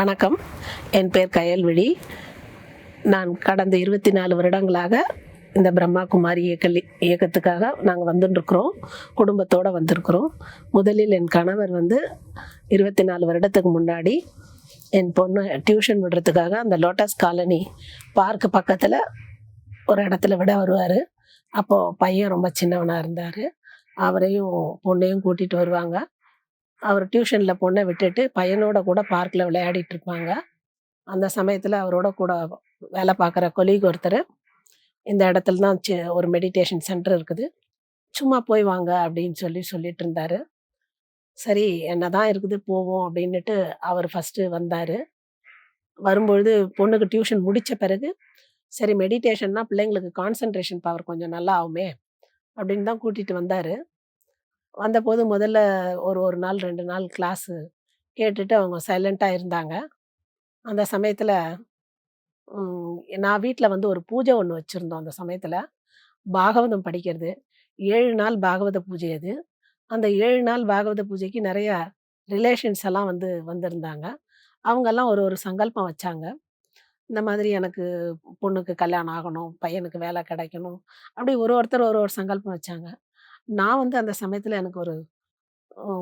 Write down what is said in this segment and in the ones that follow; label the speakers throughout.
Speaker 1: வணக்கம். என் பேர் கயல்விழி. நான் கடந்த இருபத்தி நாலு வருடங்களாக இந்த பிரம்மா குமாரி இயக்க இயக்கத்துக்காக நாங்கள் வந்துட்டுருக்குறோம் குடும்பத்தோடு வந்திருக்கிறோம். முதலில் என் கணவர் வந்து இருபத்தி நாலு வருடத்துக்கு முன்னாடி என் பொண்ணு டியூஷன் விடுறதுக்காக அந்த லோட்டஸ் காலனி பார்க்கு பக்கத்தில் ஒரு இடத்துல விட வருவார். அப்போது பையன் ரொம்ப சின்னவனாக இருந்தார். அவரையும் பொண்ணையும் கூட்டிகிட்டு வருவாங்க. அவர் டியூஷனில் பொண்ணை விட்டுட்டு பையனோட கூட பார்க்கில் விளையாடிட்டு இருப்பாங்க அந்த சமயத்தில் அவரோட கூட வேலை பார்க்குற கொலீக் ஒருத்தர் இந்த இடத்துல தான் சி- ஒரு மெடிடேஷன் சென்டர் இருக்குது. சும்மா போய் வாங்க அப்படின்னு சொல்லி சொல்லிட்டு இருந்தார் சரி என்ன தான் இருக்குது போவோம் அப்படின்னுட்டு அவர் ஃபஸ்ட்டு வந்தார். வரும்பொழுது பொண்ணுக்கு டியூஷன் முடித்த பிறகு சரி மெடிடேஷன்னா பிள்ளைங்களுக்கு கான்சன்ட்ரேஷன் பவர் கொஞ்சம் நல்லா ஆகுமே அப்படின்னு தான் கூட்டிகிட்டு வந்தார். வந்தபோது முதல்ல ஒரு ஒரு நாள் ரெண்டு நாள் கிளாஸு கேட்டுட்டு அவங்க சைலண்ட்டாக இருந்தாங்க. அந்த சமயத்தில் நான் வீட்டில் வந்து ஒரு பூஜை ஒன்று வச்சுருந்தோம் அந்த சமயத்தில். பாகவதம் படிக்கிறது. ஏழு நாள் பாகவத பூஜை அது. அந்த ஏழு நாள் பாகவத பூஜைக்கு நிறைய ரிலேஷன்ஸ் எல்லாம் வந்து வந்திருந்தாங்க. அவங்கெல்லாம் ஒரு ஒரு சங்கல்பம் வச்சாங்க. இந்த மாதிரி எனக்கு பொண்ணுக்கு கல்யாணம் ஆகணும் பையனுக்கு வேலை கிடைக்கணும் அப்படி ஒரு ஒருத்தர் ஒரு ஒரு சங்கல்பம் வச்சாங்க. நான் வந்து அந்த சமயத்தில் எனக்கு ஒரு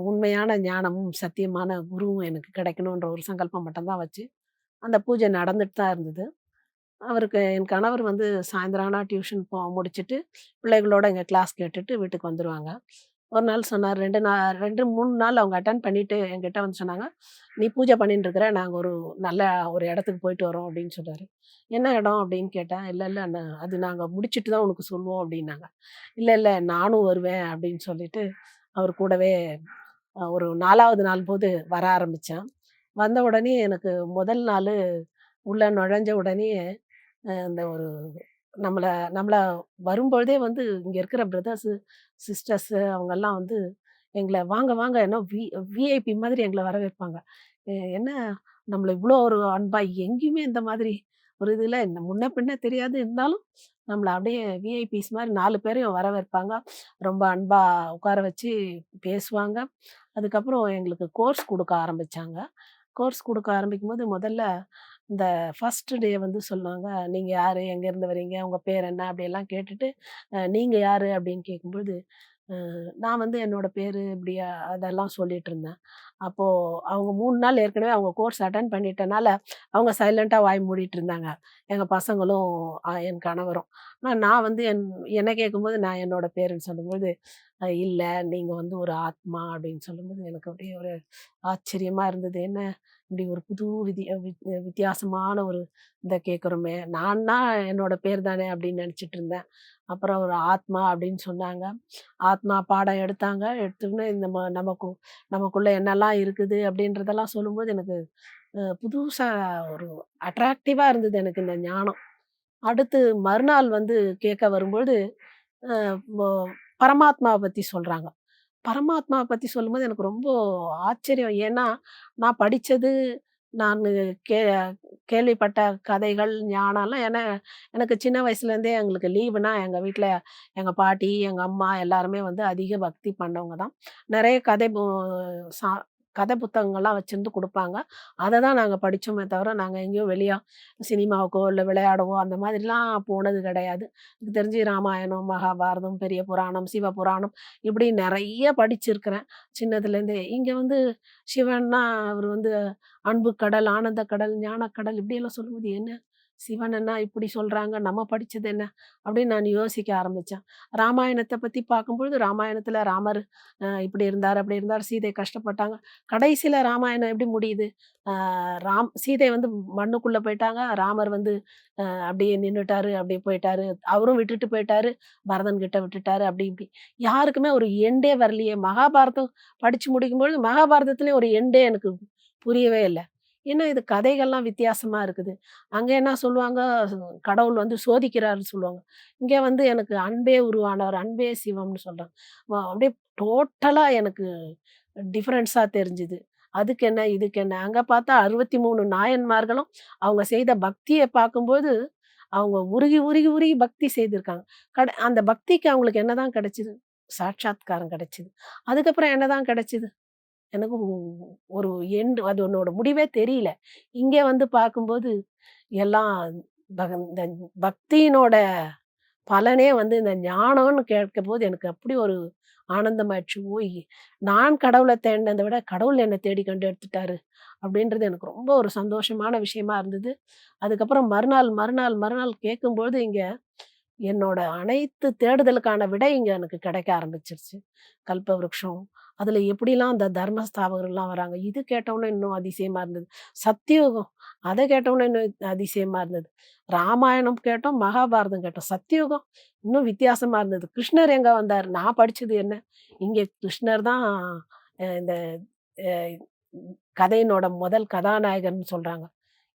Speaker 1: உண்மையான ஞானமும் சத்தியமான குருவும் எனக்கு கிடைக்கணுன்ற ஒரு சங்கல்பம் மட்டும்தான் வச்சு அந்த பூஜை நடந்துட்டு தான் இருந்தது. அவருக்கு என் கணவர் வந்து சாயந்தரம் ஆனால் டியூஷன் போ முடிச்சுட்டு பிள்ளைகளோட எங்கள் கிளாஸ் கேட்டுட்டு வீட்டுக்கு வந்துடுவாங்க ஒரு நாள் சொன்னார். ரெண்டு நாள் ரெண்டு மூணு நாள் அவங்க அட்டன் பண்ணிட்டு என்கிட்ட வந்து சொன்னாங்க. நீ பூஜை பண்ணிட்டு இருக்கிற நாங்கள் ஒரு நல்ல ஒரு இடத்துக்கு போயிட்டு வரோம் அப்படின்னு சொன்னார் என்ன இடம்? அப்படின்னு கேட்டேன். இல்லை இல்லை நான் அது நாங்கள் முடிச்சுட்டு தான் உனக்கு சொல்லுவோம் அப்படின்னாங்க. இல்லை இல்லை நானும் வருவேன் அப்படின்னு சொல்லிட்டு அவர் கூடவே ஒரு நாலாவது நாள் போது வர ஆரம்பித்தேன் வந்த உடனே எனக்கு முதல் நாள் உள்ள நுழைஞ்ச உடனே இந்த ஒரு நம்மளை நம்மளை வரும்பொழுதே வந்து இங்கே இருக்கிற பிரதர்ஸு சிஸ்டர்ஸு அவங்கெல்லாம் வந்து எங்களை வாங்க வாங்க என்ன வி விஐபி மாதிரி எங்களை வரவேற்பாங்க. என்ன நம்மளை இவ்வளோ ஒரு அன்பா எங்கேயுமே இந்த மாதிரி ஒரு இதில் இந்த முன்ன பின்ன தெரியாது. இருந்தாலும் நம்மளை அப்படியே விஐபிஸ் மாதிரி நாலு பேரையும் வரவேற்பாங்க. ரொம்ப அன்பாக உட்கார வச்சு பேசுவாங்க. அதுக்கப்புறம் எங்களுக்கு கோர்ஸ் கொடுக்க ஆரம்பித்தாங்க கோர்ஸ் கொடுக்க ஆரம்பிக்கும் போது முதல்ல இந்த ஃபர்ஸ்ட் டே வந்து சொன்னாங்க நீங்கள் யார்? எங்கேருந்து வரீங்க உங்கள் பேர் என்ன? அப்படியெல்லாம் கேட்டுட்டு நீங்கள் யார்? அப்படின்னு கேட்கும்போது நான் வந்து என்னோடய பேர் இப்படி அதெல்லாம் சொல்லிட்டு இருந்தேன். அப்போது அவங்க மூணு நாள் ஏற்கனவே அவங்க கோர்ஸ் அட்டன் பண்ணிட்டனால அவங்க சைலண்ட்டாக வாய் மூடிட்டு இருந்தாங்க. எங்கள் பசங்களும் என் கணவரும். ஆனால் நான் வந்து என் என்னை கேட்கும்போது நான் என்னோட பேருன்னு சொல்லும்போது இல்லை நீங்கள் வந்து ஒரு ஆத்மா அப்படின்னு சொல்லும்போது எனக்கு அப்படியே ஒரு ஆச்சரியமாக இருந்தது. என்ன? இப்படி ஒரு புது விதி வித்தியாசமான ஒரு இதை கேட்குறோமே. நான்னா என்னோட பேர் தானே அப்படின்னு நினச்சிட்டு இருந்தேன். அப்புறம் ஒரு ஆத்மா அப்படின்னு சொன்னாங்க. ஆத்மா பாடம் எடுத்தாங்க. எடுத்துக்கின்னு இந்த ம- நமக்கு நமக்குள்ளே என்னெல்லாம் இருக்குது அப்படின்றதெல்லாம் சொல்லும்போது எனக்கு புதுசாக ஒரு அட்ராக்டிவாக இருந்தது எனக்கு இந்த ஞானம். அடுத்து மறுநாள் வந்து கேட்க வரும்பொழுது பரமாத்மாவை பற்றி சொல்கிறாங்க பரமாத்மாவை பற்றி சொல்லும்போது எனக்கு ரொம்ப ஆச்சரியம். ஏன்னா நான் படித்தது நான் கே கேள்விப்பட்ட கதைகள் ஞானம்லாம் ஏன்னா எனக்கு சின்ன வயசுலேருந்தே எங்களுக்கு லீவுனா எங்கள் வீட்டில் எங்கள் பாட்டி எங்கள் அம்மா எல்லாருமே வந்து அதிக பக்தி பண்ணவங்க தான். நிறைய கதை சா கதை புத்தகங்கள்லாம் வச்சுருந்து கொடுப்பாங்க. அதை தான் நாங்கள் படித்தோமே தவிர நாங்கள் எங்கேயும் வெளியே சினிமாவுக்கோ இல்லை விளையாடவோ அந்த மாதிரிலாம் போனது கிடையாது. எனக்கு தெரிஞ்சு ராமாயணம் மகாபாரதம் பெரிய புராணம் சிவ புராணம் இப்படி நிறைய படிச்சிருக்கிறேன். சின்னதுலேருந்தே. இங்கே வந்து சிவன்னா அவர் வந்து அன்பு கடல் ஆனந்த கடல் ஞானக்கடல் இப்படியெல்லாம் சொல்லும்போது என்ன சிவன் என்ன இப்படி சொல்கிறாங்க நம்ம படித்தது என்ன? அப்படின்னு நான் யோசிக்க ஆரம்பித்தேன் ராமாயணத்தை பற்றி பார்க்கும்பொழுது, ராமாயணத்தில் ராமர் இப்படி இருந்தார் அப்படி இருந்தார் சீதை கஷ்டப்பட்டாங்க. கடைசியில் ராமாயணம் எப்படி முடியுது? ராம் சீதை வந்து மண்ணுக்குள்ளே போயிட்டாங்க. ராமர் வந்து அப்படியே நின்றுட்டாரு அப்படியே போயிட்டாரு. அவரும் விட்டுட்டு போயிட்டாரு. பரதன் கிட்ட விட்டுட்டாரு, அப்படி இப்படி. யாருக்குமே ஒரு எண்டே வரலையே! மகாபாரதம் படித்து முடிக்கும்பொழுது, மகாபாரதத்துலேயும் ஒரு எண்டே எனக்கு புரியவே இல்லை ஏன்னா இது கதைகள்லாம் வித்தியாசமாக இருக்குது. அங்கே என்ன சொல்லுவாங்க, கடவுள் வந்து சோதிக்கிறாருன்னு சொல்லுவாங்க. இங்கே வந்து எனக்கு அன்பே உருவானவர், அன்பே சிவம்னு சொல்கிறாங்க அப்படியே டோட்டலாக எனக்கு டிஃப்ரென்ஸாக தெரிஞ்சுது. அதுக்கு என்ன, இதுக்கு என்ன. அங்கே பார்த்தா 63 நாயன்மார்களும் அவங்க செய்த பக்தியை பார்க்கும்போது, அவங்க உருகி, உருகி, உருகி பக்தி செய்திருக்காங்க. கட அந்த பக்திக்கு அவங்களுக்கு என்னதான் கிடைச்சிது சாட்சாத்காரம் கிடச்சிது அதுக்கப்புறம் என்னதான் கிடச்சிது எனக்கு ஒரு எண்டு அது உன்னோட முடிவே தெரியல. இங்கே வந்து பார்க்கும்போது, எல்லாம் பக இந்த பக்தியினோட பலனே வந்து இந்த ஞானம்னு கேட்கும்போது எனக்கு அப்படி ஒரு ஆனந்தமாயிடுச்சு. ஓய் நான் கடவுளை தேடினதை விட கடவுள் என்னை தேடி கண்டு எடுத்துட்டாரு. அப்படின்றது எனக்கு ரொம்ப ஒரு சந்தோஷமான விஷயமா இருந்தது. அதுக்கப்புறம் மறுநாள், மறுநாள், மறுநாள் கேட்கும்போது இங்கே என்னோட அனைத்து தேடுதலுக்கான விடை இங்கே எனக்கு கிடைக்க ஆரம்பிச்சிருச்சு. கல்பவருஷம், அதில் எப்படிலாம் அந்த தர்ம ஸ்தாபகர்கள்லாம் வராங்க. இது கேட்டவுனே இன்னும் அதிசயமாக இருந்தது. சத்தியுகம், அதை கேட்டவுனே இன்னும் அதிசயமாக இருந்தது. ராமாயணம் கேட்டோம், மகாபாரதம் கேட்டோம். சத்தியுகம் இன்னும் வித்தியாசமாக இருந்தது. கிருஷ்ணர் எங்கே வந்தார் நான் படித்தது என்ன? இங்கே கிருஷ்ணர் தான் இந்த கதையினோட முதல் கதாநாயகன் சொல்கிறாங்க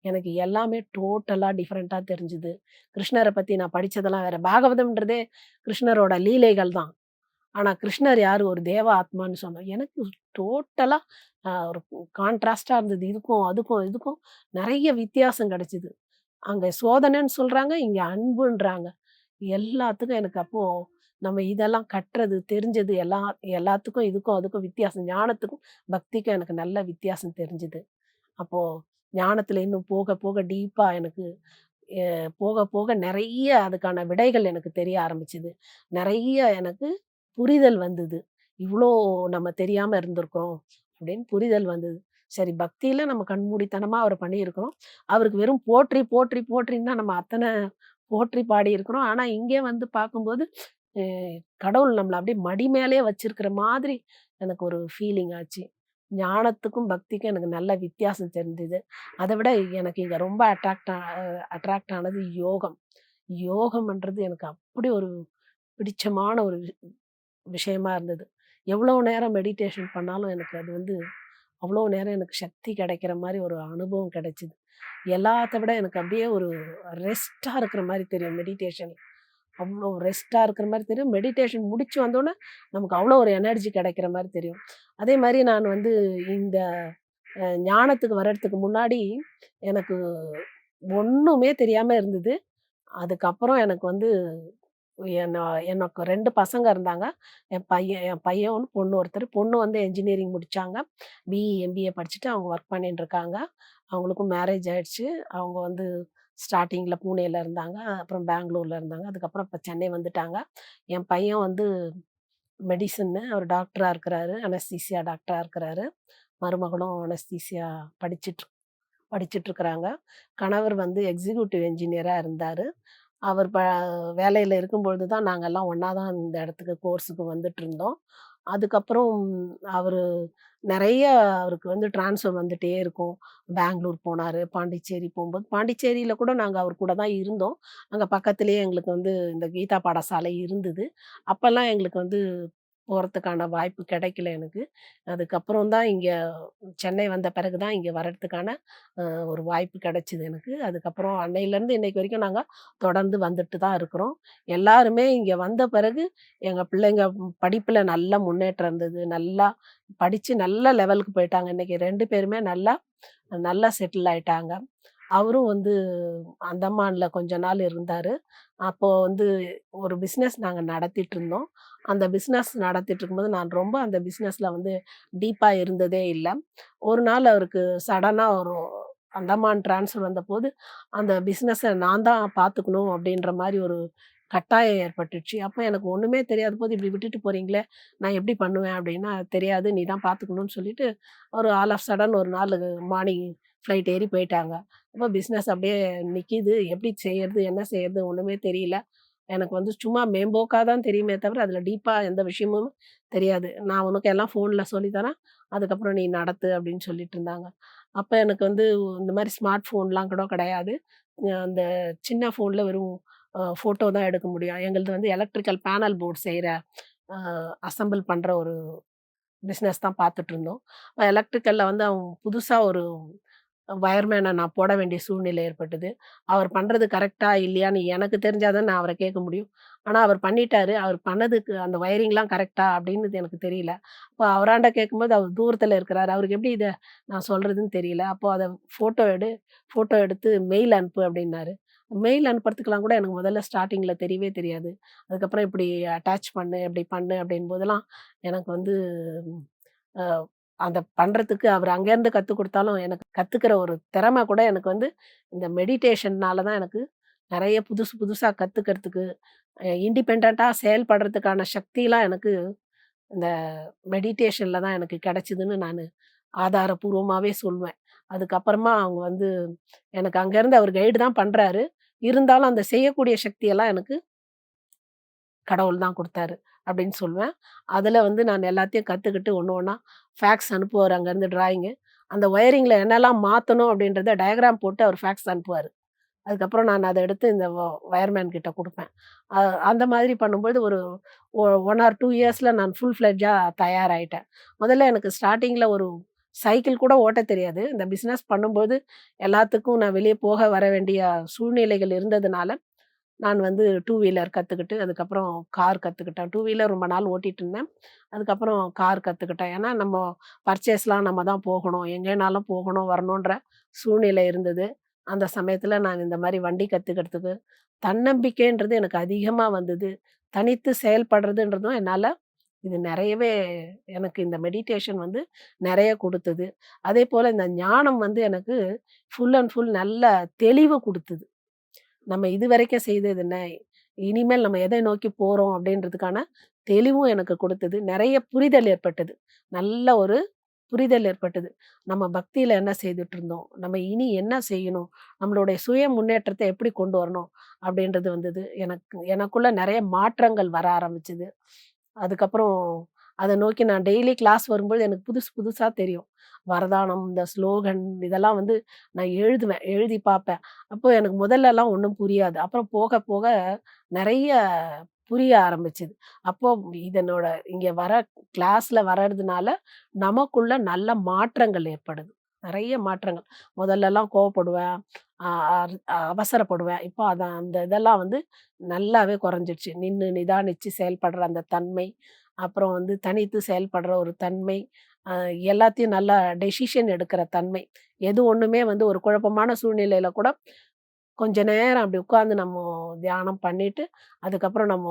Speaker 1: எனக்கு எல்லாமே டோட்டலாக டிஃப்ரெண்ட்டாக தெரிஞ்சுது. கிருஷ்ணரை பற்றி நான் படித்ததெல்லாம் வேறு பாகவதம்ன்றதே கிருஷ்ணரோட லீலைகள் தான். ஆனால் கிருஷ்ணர் யார் ஒரு தேவ ஆத்மான்னு சொன்னோம். எனக்கு டோட்டலாக ஒரு கான்ட்ராஸ்டாக இருந்தது. இதுக்கும், அதுக்கும், இதுக்கும் நிறைய வித்தியாசம் கிடச்சிது அங்கே சோதனைன்னு சொல்கிறாங்க இங்கே அன்புன்றாங்க. எல்லாத்துக்கும் எனக்கு அப்போது நம்ம இதெல்லாம் கட்டுறது தெரிஞ்சது எல்லாம் எல்லாத்துக்கும் இதுக்கும், அதுக்கும் வித்தியாசம். ஞானத்துக்கும், பக்திக்கும் எனக்கு நல்ல வித்தியாசம் தெரிஞ்சுது அப்போது ஞானத்தில் இன்னும் போக, போக டீப்பாக எனக்கு போக, போக நிறைய அதுக்கான விடைகள் எனக்கு தெரிய ஆரம்பிச்சுது நிறைய எனக்கு புரிதல் வந்தது. இவ்வளோ நம்ம தெரியாமல் இருந்திருக்கிறோம் அப்படின்னு புரிதல் வந்தது. சரி பக்தியில் நம்ம கண்மூடித்தனமாக அவர் பண்ணியிருக்கிறோம். அவருக்கு வெறும் போற்றி, போற்றி, போற்றின்னு தான் நம்ம அத்தனை போற்றி பாடியிருக்கிறோம். ஆனால் இங்கே வந்து பார்க்கும்போது, கடவுள் நம்மளை அப்படியே மடி மேலே வச்சிருக்கிற மாதிரி எனக்கு ஒரு ஃபீலிங் ஆச்சு. ஞானத்துக்கும், பக்திக்கும் எனக்கு நல்ல வித்தியாசம் தெரிஞ்சது. அதை விட எனக்கு இங்கே ரொம்ப அட்ராக்ட் அட்ராக்ட் ஆனது யோகம். யோகம்ன்றது எனக்கு அப்படி ஒரு பிடிச்சமான ஒரு விஷயமா இருந்தது. எவ்வளோ நேரம் மெடிடேஷன் பண்ணாலும் எனக்கு அது வந்து அவ்வளோ நேரம் எனக்கு சக்தி கிடைக்கிற மாதிரி ஒரு அனுபவம் கிடைச்சிது எல்லாத்த விட எனக்கு அப்படியே ஒரு ரெஸ்ட்டாக இருக்கிற மாதிரி தெரியும் மெடிடேஷன். அவ்வளோ ரெஸ்ட்டாக இருக்கிற மாதிரி தெரியும். மெடிடேஷன் முடிச்சு வந்தோடனே நமக்கு அவ்வளோ ஒரு எனர்ஜி கிடைக்கிற மாதிரி தெரியும். அதே மாதிரி நான் வந்து இந்த ஞானத்துக்கு வர்றதுக்கு முன்னாடி, எனக்கு ஒன்றுமே தெரியாமல் இருந்தது. அதுக்கப்புறம் எனக்கு வந்து என்ன எனக்கு ரெண்டு பசங்க இருந்தாங்க. என் பையன் என் பையன் பொண்ணு ஒருத்தர். பொண்ணு வந்து என்ஜினியரிங் முடித்தாங்க பிஇ, எம்பிஏ படிச்சுட்டு அவங்க ஒர்க் பண்ணிட்டு இருக்காங்க. அவங்களுக்கும் மேரேஜ் ஆயிடுச்சு. அவங்க வந்து ஸ்டார்டிங்கில் பூனேல இருந்தாங்க. அப்புறம் பெங்களூரில் இருந்தாங்க. அதுக்கப்புறம் இப்போ சென்னை வந்துட்டாங்க. என் பையன் வந்து மெடிசன்னு அவர் டாக்டராக இருக்கிறாரு. அனஸ்தீசியா டாக்டராக இருக்கிறாரு. மருமகளும் அனஸ்தீசியா படிச்சுட்டு படிச்சிட்டுருக்குறாங்க கணவர் வந்து எக்ஸிக்யூட்டிவ் என்ஜினியராக இருந்தார் அவர் ப வேலையில் இருக்கும்பொழுது தான் நாங்கள்லாம் ஒன்றா தான் இந்த இடத்துக்கு கோர்ஸுக்கு வந்துட்டுருந்தோம். அதுக்கப்புறம் அவரு நிறைய அவருக்கு வந்து ட்ரான்ஸ்ஃபர் வந்துட்டே இருக்கும். பெங்களூர் போனாரு, பாண்டிச்சேரி போம்போது பாண்டிச்சேரியில கூட நாங்க அவர் கூட தான் இருந்தோம். அங்க பக்கத்திலேயே எங்களுக்கு வந்து இந்த கீதா பாடசாலை இருந்தது. அப்போல்லாம் எங்களுக்கு வந்து போகிறதுக்கான வாய்ப்பு கிடைக்கல எனக்கு. அதுக்கப்புறம் தான் இங்கே சென்னை வந்த பிறகு தான் இங்கே வர்றதுக்கான ஒரு வாய்ப்பு கிடைச்சிது எனக்கு. அதுக்கப்புறம் அன்னையிலேருந்து இன்னைக்கு வரைக்கும் நாங்கள் தொடர்ந்து வந்துட்டு தான் இருக்கிறோம். எல்லாருமே இங்கே வந்த பிறகு எங்கள் பிள்ளைங்க படிப்பில் நல்ல முன்னேற்றம் இருந்தது. நல்லா படித்து நல்ல லெவலுக்கு போயிட்டாங்க. இன்றைக்கி ரெண்டு பேருமே நல்லா நல்லா செட்டில் ஆயிட்டாங்க. அவரும் வந்து அந்தமான்ல கொஞ்ச நாள் இருந்தார் அப்போது வந்து ஒரு பிஸ்னஸ் நாங்கள் நடத்திட்டு இருந்தோம். அந்த பிஸ்னஸ் நடத்திட்டு இருக்கும்போது நான் ரொம்ப அந்த பிஸ்னஸில் வந்து டீப்பாக இருந்ததே இல்லை ஒரு நாள் அவருக்கு சடனாக ஒரு அந்தமான் ட்ரான்ஸ்ஃபர் வந்தபோது, அந்த பிஸ்னஸை நான் தான் பார்த்துக்கணும் அப்படின்ற மாதிரி ஒரு கட்டாயம் ஏற்பட்டுச்சு. அப்போ எனக்கு ஒன்றுமே தெரியாத போது இப்படி விட்டுட்டு போகிறீங்களே நான் எப்படி பண்ணுவேன் அப்படின்னா, தெரியாது நீ தான் பார்த்துக்கணும்னு சொல்லிட்டு, ஒரு ஆல் ஆஃப் சடன் ஒரு நாள் மார்னிங் ஃப்ளைட் ஏறி போயிட்டாங்க. அப்போ பிஸ்னஸ் அப்படியே நிற்கிது எப்படி செய்யறது? என்ன செய்யறது? ஒன்றுமே தெரியல. எனக்கு வந்து சும்மா மேம்போக்காக தான் தெரியுமே தவிர, அதில் டீப்பாக எந்த விஷயமும் தெரியாது. நான் உனக்கு எல்லாம் ஃபோனில் சொல்லித்தரேன் அதுக்கப்புறம் நீ நடத்து அப்படின்னு சொல்லிட்டு இருந்தாங்க. அப்போ எனக்கு வந்து இந்த மாதிரி ஸ்மார்ட் ஃபோன்லாம் கூட கிடையாது. அந்த சின்ன ஃபோனில் வெறும் ஃபோட்டோ தான் எடுக்க முடியும். எங்களுது வந்து எலக்ட்ரிக்கல் பேனல் போர்டு செய்கிற அசம்பிள் அசெம்பிள் ஒரு பிஸ்னஸ் தான் பார்த்துட்டுருந்தோம். எலக்ட்ரிக்கலில் வந்து அவங்க புதுசாக ஒரு வயர்மேன நான் போட வேண்டிய சூழ்நிலை ஏற்பட்டது. அவர் பண்ணுறது கரெக்டாக இல்லையான்னு எனக்கு தெரிஞ்சால் தான் நான் அவரை கேட்க முடியும். ஆனால் அவர் பண்ணிட்டாரு. அவர் பண்ணதுக்கு அந்த வயரிங்லாம் கரெக்டாக அப்படின்னு எனக்கு தெரியல. அப்போ அவராண்ட கேட்கும்போது அவர் தூரத்தில் இருக்கிறாரு. அவருக்கு எப்படி இதை நான் சொல்கிறதுன்னு தெரியல. அப்போ அதை ஃபோட்டோ எடு, ஃபோட்டோ எடுத்து மெயில் அனுப்பு அப்படின்னாரு. மெயில் அனுப்புறதுக்கெலாம் கூட எனக்கு முதல்ல ஸ்டார்டிங்கில் தெரியவே தெரியாது. அதுக்கப்புறம் இப்படி அட்டாச் பண்ணு, இப்படி பண்ணு அப்படின்போதெல்லாம் எனக்கு வந்து அந்த பண்ணுறதுக்கு அவர் அங்கேருந்து கற்றுக் கொடுத்தாலும் எனக்கு கற்றுக்கிற ஒரு திறமை கூட எனக்கு வந்து இந்த மெடிடேஷன்னால தான் எனக்கு நிறைய புதுசு புதுசாக கற்றுக்கிறதுக்கு இண்டிபெண்ட்டாக செயல்படுறதுக்கான சக்திலாம் எனக்கு இந்த மெடிடேஷனில் தான் எனக்கு கிடைச்சிதுன்னு நான் ஆதாரபூர்வமாகவே சொல்வேன். அதுக்கப்புறமா அவங்க வந்து எனக்கு அங்கேருந்து அவர் கைடு தான் பண்ணுறாரு இருந்தாலும் அந்த செய்யக்கூடிய சக்தியெல்லாம் எனக்கு கடவுள் தான் கொடுத்தாரு அப்படின்னு சொல்லுவேன். அதில் வந்து நான் எல்லாத்தையும் கற்றுக்கிட்டு ஒன்று ஒன்றா ஃபேக்ஸ் அனுப்புவார் அங்கேருந்து டிராயிங்கு. அந்த ஒயரிங்கில் என்னலாம் மாற்றணும் அப்படின்றத டயக்ராம் போட்டு அவர் ஃபேக்ஸ் அனுப்புவார் அதுக்கப்புறம் நான் அதை எடுத்து இந்த வ வயர்மேன் கிட்ட கொடுப்பேன் அந்த மாதிரி பண்ணும்போது ஒரு ஒ 1 ஆர் டூ இயர்ஸில் நான் ஃபுல் ஃப்ளெட்ஜாக தயாராகிட்டேன் முதல்ல எனக்கு ஸ்டார்டிங்கில் ஒரு சைக்கிள் கூட ஓட்ட தெரியாது. இந்த பிஸ்னஸ் பண்ணும்போது எல்லாத்துக்கும் நான் வெளியே போக வர வேண்டிய சூழ்நிலைகள் இருந்ததுனால, நான் வந்து டூ வீலர் கற்றுக்கிட்டு அதுக்கப்புறம் கார் கற்றுக்கிட்டேன் டூ வீலர் ரொம்ப நாள் ஓட்டிகிட்டு இருந்தேன். அதுக்கப்புறம் கார் கற்றுக்கிட்டேன் ஏன்னா நம்ம பர்ச்சேஸ்லாம் நம்ம தான் போகணும். எங்கேனாலும் போகணும், வரணுன்ற சூழ்நிலை இருந்தது. அந்த சமயத்தில் நான் இந்த மாதிரி வண்டி கற்றுக்கிறதுக்கு தன்னம்பிக்கைன்றது எனக்கு அதிகமாக வந்தது. தனித்து செயல்படுறதுன்றதும் என்னால் இது நிறையவே எனக்கு இந்த மெடிடேஷன் வந்து நிறைய கொடுத்தது அதே போல் இந்த ஞானம் வந்து எனக்கு ஃபுல் அண்ட் ஃபுல் நல்ல தெளிவு கொடுத்தது நம்ம இது வரைக்கும் செய்தது என்ன? இனிமேல் நம்ம எதை நோக்கி போகிறோம் அப்படின்றதுக்கான தெளிவும் எனக்கு கொடுத்தது. நிறைய புரிதல் ஏற்பட்டது. நல்ல ஒரு புரிதல் ஏற்பட்டது. நம்ம பக்தியில் என்ன செய்துட்டு இருந்தோம்? நம்ம இனி என்ன செய்யணும்? நம்மளுடைய சுய முன்னேற்றத்தை எப்படி கொண்டு வரணும்? அப்படின்றது வந்தது. எனக்கு எனக்குள்ள நிறைய மாற்றங்கள் வர ஆரம்பிச்சது. அதுக்கப்புறம் அதை நோக்கி நான் டெய்லி கிளாஸ் வரும்போது எனக்கு புதுசு புதுசாக தெரியும். வரதானம், இந்த ஸ்லோகன் இதெல்லாம் வந்து நான் எழுதுவேன். எழுதி பார்ப்பேன். அப்போ எனக்கு முதல்லலாம் ஒன்றும் புரியாது. அப்புறம் போக போக நிறைய புரிய ஆரம்பிச்சது. அப்போ இதனோட இங்கே வர கிளாஸில் வர்றதுனால நமக்குள்ள நல்ல மாற்றங்கள் ஏற்படுது. நிறைய மாற்றங்கள். முதல்லலாம் கோவப்படுவேன். அவசரப்படுவேன். இப்போ அதை அந்த இதெல்லாம் வந்து நல்லாவே குறைஞ்சிடுச்சு. நின்று நிதானிச்சு செயல்படுற அந்த தன்மை, அப்புறம் வந்து தனித்து செயல்படுற ஒரு தன்மை, எல்லாத்தையும் நல்லா டெசிஷன் எடுக்கிற தன்மை. எது ஒன்றுமே வந்து ஒரு குழப்பமான சூழ்நிலையில் கூட கொஞ்ச நேரம் அப்படி உட்காந்து நம்ம தியானம் பண்ணிட்டு, அதுக்கப்புறம் நம்ம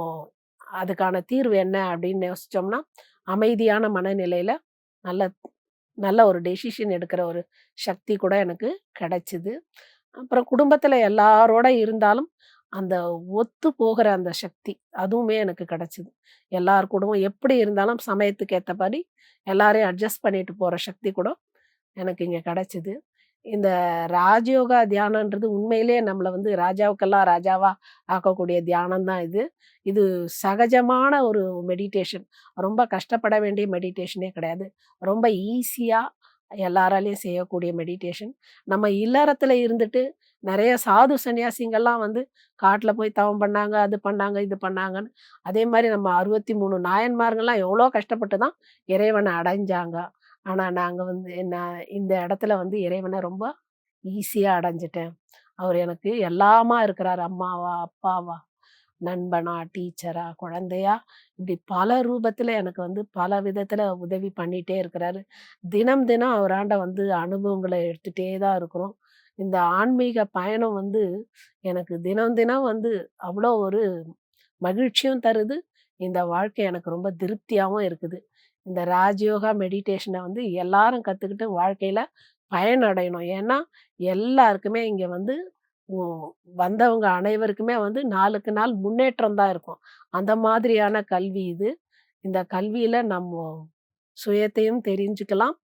Speaker 1: அதுக்கான தீர்வு என்ன அப்படின்னு யோசித்தோம்னா அமைதியான மனநிலையில் நல்ல நல்ல ஒரு டெசிஷன் எடுக்கிற ஒரு சக்தி கூட எனக்கு கிடைச்சிது அப்புறம் குடும்பத்தில் எல்லாரோட இருந்தாலும், அந்த ஒத்து போகிற அந்த சக்தி, அதுவுமே எனக்கு கிடச்சிது எல்லார் கூடவும் எப்படி இருந்தாலும் சமயத்துக்கு ஏத்தபடி எல்லாரையும் அட்ஜஸ்ட் பண்ணிட்டு போகிற சக்தி கூட எனக்கு இங்கே கிடச்சிது இந்த ராஜயோகா தியானன்றது உண்மையிலேயே நம்மளை வந்து ராஜாவுக்கெல்லாம் ராஜாவாக ஆக்கக்கூடிய தியானம் தான் இது. இது சகஜமான ஒரு மெடிடேஷன். ரொம்ப கஷ்டப்பட வேண்டிய மெடிடேஷனே கிடையாது. ரொம்ப ஈஸியாக எல்லாராலையும் செய்யக்கூடிய மெடிடேஷன். நம்ம இல்லறத்தில் இருந்துட்டு நிறைய சாது சன்னியாசிங்கள்லாம் வந்து காட்டில் போய் தவம் பண்ணாங்க, அது பண்ணாங்க, இது பண்ணாங்கன்னு. அதே மாதிரி நம்ம 63 நாயன்மார்கள்லாம் எவ்வளோ கஷ்டப்பட்டு தான் இறைவனை அடைஞ்சாங்க. ஆனால் நாங்கள் வந்து நான் இந்த இடத்துல வந்து இறைவனை ரொம்ப ஈஸியாக அடைஞ்சுட்டேன். அவர் எனக்கு எல்லாமா இருக்கிறார் அம்மாவா, அப்பாவா, நண்பனா, டீச்சரா, குழந்தையா, இப்படி பல ரூபத்தில் எனக்கு வந்து பல விதத்தில் உதவி பண்ணிகிட்டே இருக்கிறாரு. தினம் தினம் அவராண்ட வந்து அனுபவங்களை எடுத்துகிட்டே தான் இருக்கிறோம். இந்த ஆன்மீக பயணம் வந்து எனக்கு தினம் தினம் வந்து அவ்வளோ ஒரு மகிழ்ச்சியும் தருது. இந்த வாழ்க்கை எனக்கு ரொம்ப திருப்தியாகவும் இருக்குது. இந்த ராஜயோகா மெடிடேஷனை வந்து எல்லாரும் கற்றுக்கிட்டு வாழ்க்கையில் பயனடையணும். ஏன்னா, எல்லாருக்குமே இங்கே வந்து வந்தவங்க அனைவருக்குமே வந்து நாளுக்கு நாள் முன்னேற்றம் தான் இருக்கும். அந்த மாதிரியான கல்வி இது. இந்த கல்வியில நம்ம சுயத்தையும் தெரிஞ்சுக்கலாம்.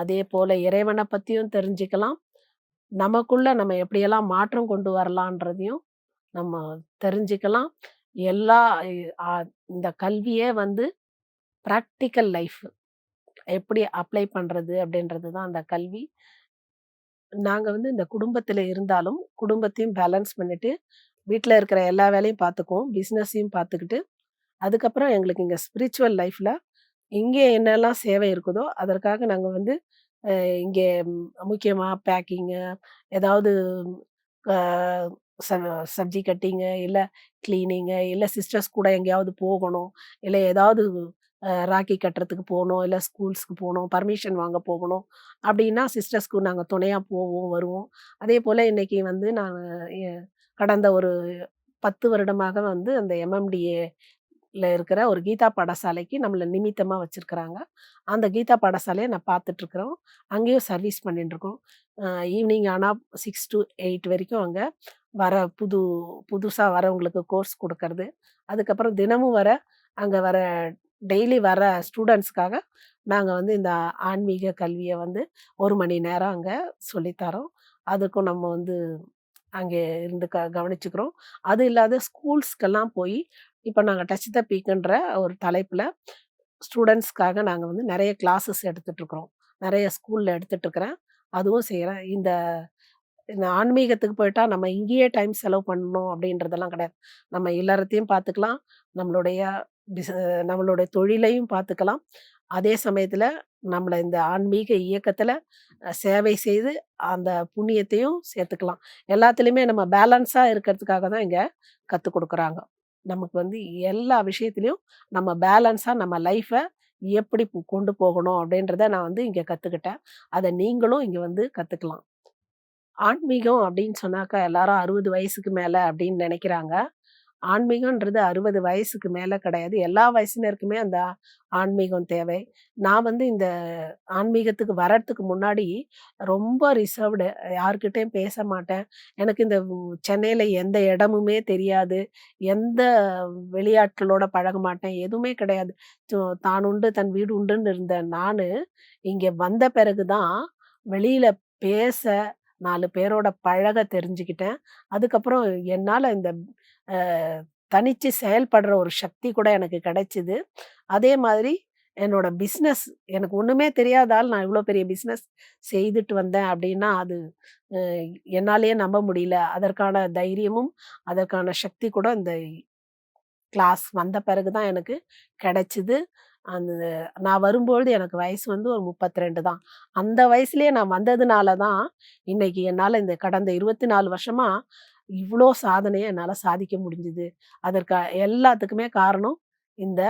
Speaker 1: அதே போல் இறைவனை பத்தியும் தெரிஞ்சுக்கலாம். நமக்குள்ள நம்ம எப்படியெல்லாம் மாற்றம் கொண்டு வரலான்றதையும் நம்ம தெரிஞ்சுக்கலாம். எல்லா இந்த கல்வியே வந்து ப்ராக்டிக்கல் லைஃப் எப்படி அப்ளை பண்ணுறது அப்படின்றது தான் அந்த கல்வி. நாங்கள் வந்து இந்த குடும்பத்தில் இருந்தாலும், குடும்பத்தையும் பேலன்ஸ் பண்ணிட்டு, வீட்டில் இருக்கிற எல்லா வேலையும் பார்த்துக்குவோம். பிஸ்னஸையும் பார்த்துக்கிட்டு, அதுக்கப்புறம் எங்களுக்கு இங்கே ஸ்பிரிச்சுவல் லைஃப்பில் இங்கே என்னெல்லாம் சேவை இருக்குதோ, அதற்காக நாங்கள் வந்து இங்கே முக்கியமாக பேக்கிங்கு, ஏதாவது ச சப்ஜி கட்டிங்கு, இல்லை கிளீனிங்கு, இல்லை சிஸ்டர்ஸ் கூட எங்கேயாவது போகணும், இல்லை ஏதாவது ராக்கி கட்டுறதுக்கு போகணும் இல்லை ஸ்கூல்ஸ்க்கு போகணும் பர்மிஷன் வாங்க போகணும் அப்படின்னா, சிஸ்டர்ஸ்க்கு நாங்கள் துணையாக போவோம், வருவோம். அதே போல் இன்னைக்கு வந்து நான் கடந்த ஒரு 10 வருடமாக வந்து அந்த எம்எம்டிஏல இருக்கிற ஒரு கீதா பாடசாலைக்கு நம்மளை நிமித்தமாக வச்சுருக்குறாங்க அந்த கீதா பாடசாலையை நான் பார்த்துட்ருக்குறோம் அங்கேயும் சர்வீஸ் பண்ணிட்டுருக்கோம். ஈவினிங் ஆனால் சிக்ஸ் டூ எயிட் வரைக்கும் அங்கே வர புது புதுசாக வரவங்களுக்கு கோர்ஸ் கொடுக்கறது அதுக்கப்புறம் தினமும் வர அங்கே வர டெய்லி வர ஸ்டூடெண்ட்ஸ்க்காக நாங்கள் வந்து இந்த ஆன்மீக கல்வியை வந்து ஒரு மணி நேரம் அங்கே சொல்லித்தரோம் அதுக்கும் நம்ம வந்து அங்கே இருந்து க கவனிச்சுக்கிறோம். அது இல்லாத ஸ்கூல்ஸ்க்கெல்லாம் போய் இப்போ நாங்கள் டச் த பீக்குன்ற ஒரு தலைப்பில் ஸ்டூடெண்ட்ஸ்க்காக நாங்கள் வந்து நிறைய கிளாஸஸ் எடுத்துகிட்ருக்குறோம் நிறைய ஸ்கூலில் எடுத்துட்டுருக்கிறேன். அதுவும் செய்கிறேன் இந்த இந்த ஆன்மீகத்துக்கு போயிட்டா நம்ம இங்கேயே டைம் செலவு பண்ணணும் அப்படின்றதெல்லாம் கிடையாது. நம்ம இல்லறத்தையும் பார்த்துக்கலாம். நம்மளுடைய பிச நம்மளுடைய தொழிலையும் பார்த்துக்கலாம். அதே சமயத்தில் நம்மளை இந்த ஆன்மீக இயக்கத்தில் சேவை செய்து அந்த புண்ணியத்தையும் சேர்த்துக்கலாம். எல்லாத்துலேயுமே நம்ம பேலன்ஸாக இருக்கிறதுக்காக தான் இங்கே கற்றுக் கொடுக்குறாங்க நமக்கு வந்து எல்லா விஷயத்துலேயும் நம்ம பேலன்ஸாக நம்ம லைஃப்பை எப்படி கொண்டு போகணும் அப்படின்றத நான் வந்து இங்கே கற்றுக்கிட்டேன் அதை நீங்களும் இங்கே வந்து கற்றுக்கலாம் ஆன்மீகம் அப்படின்னு சொன்னாக்கா எல்லாரும் 60 வயசுக்கு மேலே அப்படின்னு நினைக்கிறாங்க ஆன்மீகம்ன்றது 60 வயசுக்கு மேலே கிடையாது. எல்லா வயசினருக்குமே அந்த ஆன்மீகம் தேவை. நான் வந்து இந்த ஆன்மீகத்துக்கு வர்றதுக்கு முன்னாடி ரொம்ப ரிசர்வ்டு. யார்கிட்டயும் பேச மாட்டேன். எனக்கு இந்த சென்னையில் எந்த இடமுமே தெரியாது. எந்த வெளியாட்களோட பழக மாட்டேன். எதுவுமே கிடையாது. தான் உண்டு தன் வீடு உண்டுன்னு இருந்த நான் இங்கே வந்த பிறகு தான் வெளியில் பேச, நாலு பேரோட பழக தெரிஞ்சுக்கிட்டேன். அதுக்கப்புறம் என்னால் இந்த தனித்து செயல்படுற ஒரு சக்தி கூட எனக்கு கிடைச்சிது அதே மாதிரி என்னோட பிஸ்னஸ் எனக்கு ஒன்றுமே தெரியாதால் நான் இவ்வளோ பெரிய பிஸ்னஸ் செய்துட்டு வந்தேன் அப்படின்னா, அது என்னாலேயே நம்ப முடியல. அதற்கான தைரியமும், அதற்கான சக்தி கூட இந்த கிளாஸ் வந்த பிறகு தான் எனக்கு கிடைச்சிது அந்த நான் வரும்பொழுது எனக்கு வயசு வந்து ஒரு 32 தான். அந்த வயசுலேயே நான் வந்ததுனால தான், இன்னைக்கு என்னால் இந்த கடந்த இருபத்தி நாலு வருஷமாக இவ்வளோ சாதனையை என்னால் சாதிக்க முடிஞ்சுது அதற்கு எல்லாத்துக்குமே காரணம் இந்த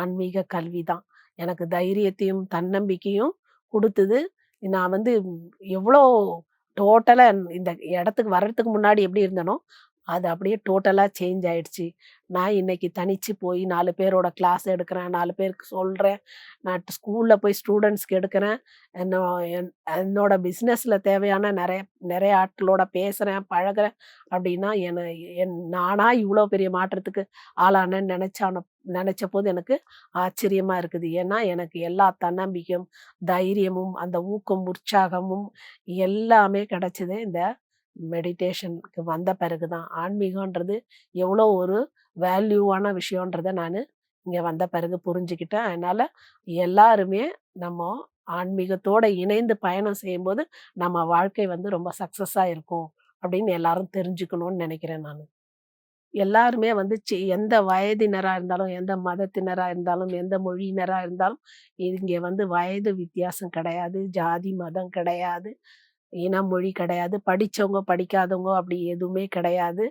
Speaker 1: ஆன்மீக கல்வி தான். எனக்கு தைரியத்தையும், தன்னம்பிக்கையும் கொடுத்தது நான் வந்து எவ்வளோ டோட்டலாக இந்த இடத்துக்கு வர்றதுக்கு முன்னாடி எப்படி இருந்தேனோ, அது அப்படியே டோட்டலாக சேஞ்ச் ஆயிடுச்சு. நான் இன்னைக்கு தனித்து போய் நாலு பேரோட கிளாஸ் எடுக்கிறேன். நாலு பேருக்கு சொல்கிறேன் நான் ஸ்கூலில் போய் ஸ்டூடெண்ட்ஸ்க்கு எடுக்கிறேன். என்னோ என் என்னோட பிஸ்னஸில் தேவையான நிறைய நிறைய ஆட்களோட பேசுகிறேன் பழகுறேன் அப்படின்னா, என என் நானா இவ்வளோ பெரிய மாற்றத்துக்கு ஆளானேன்னு நினச்ச போது எனக்கு ஆச்சரியமாக இருக்குது. ஏன்னா, எனக்கு எல்லா தன்னம்பிக்கையும், தைரியமும், அந்த ஊக்கம், உற்சாகமும் எல்லாமே கிடச்சிது இந்த மெடிடேஷனுக்கு வந்த பிறகு தான். ஆன்மீகம்ன்றது எவ்வளோ ஒரு வேல்யூவான விஷயன்றதை நான் இங்கே வந்த பிறகு புரிஞ்சுக்கிட்டேன். அதனால் எல்லாருமே நம்ம ஆன்மீகத்தோடு இணைந்து பயணம் செய்யும்போது, நம்ம வாழ்க்கை வந்து ரொம்ப சக்ஸஸாக இருக்கும் அப்படின்னு எல்லாரும் தெரிஞ்சுக்கணும்னு நினைக்கிறேன் நான் எல்லாருமே வந்து எந்த வயதினராக இருந்தாலும், எந்த மதத்தினராக இருந்தாலும், எந்த மொழியினராக இருந்தாலும், இங்கே வந்து வயது வித்தியாசம் கிடையாது. ஜாதி, மதம் கிடையாது. இனம், மொழி கிடையாது. படித்தவங்க படிக்காதவங்க அப்படி எதுவுமே கிடையாது.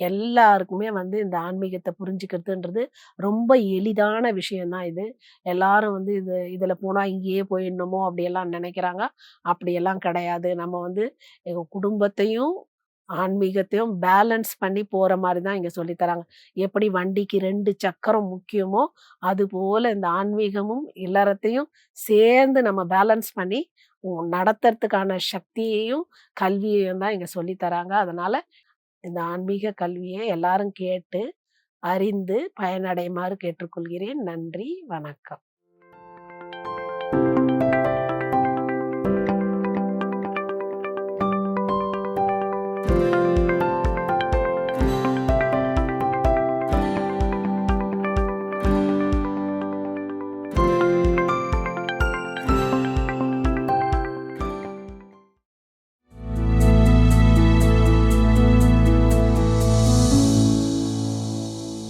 Speaker 1: எல்லாருக்குமே வந்து இந்த ஆன்மீகத்தை புரிஞ்சுக்கிறதுன்றது ரொம்ப எளிதான விஷயந்தான் இது. எல்லாரும் வந்து இது இதில் போனால் இங்கேயே போயிடணுமோ அப்படியெல்லாம் நினைக்கிறாங்க அப்படியெல்லாம் கிடையாது. நம்ம வந்து எங்கள் குடும்பத்தையும், ஆன்மீகத்தையும் பேலன்ஸ் பண்ணி போகிற மாதிரி தான் இங்கே சொல்லித்தராங்க எப்படி வண்டிக்கு ரெண்டு சக்கரம் முக்கியமோ அதுபோல் இந்த ஆன்மீகமும் இல்லறத்தையும் சேர்ந்து நம்ம பேலன்ஸ் பண்ணி நடத்துறதுக்கான சக்தியையும் கல்வியையும் தான் இங்கே சொல்லித்தராங்க தராங்க. இந்த ஆன்மீக கல்வியை எல்லாரும் கேட்டு அறிந்து பயனடையுமாறு கேட்டுக்கொள்கிறேன். நன்றி வணக்கம்.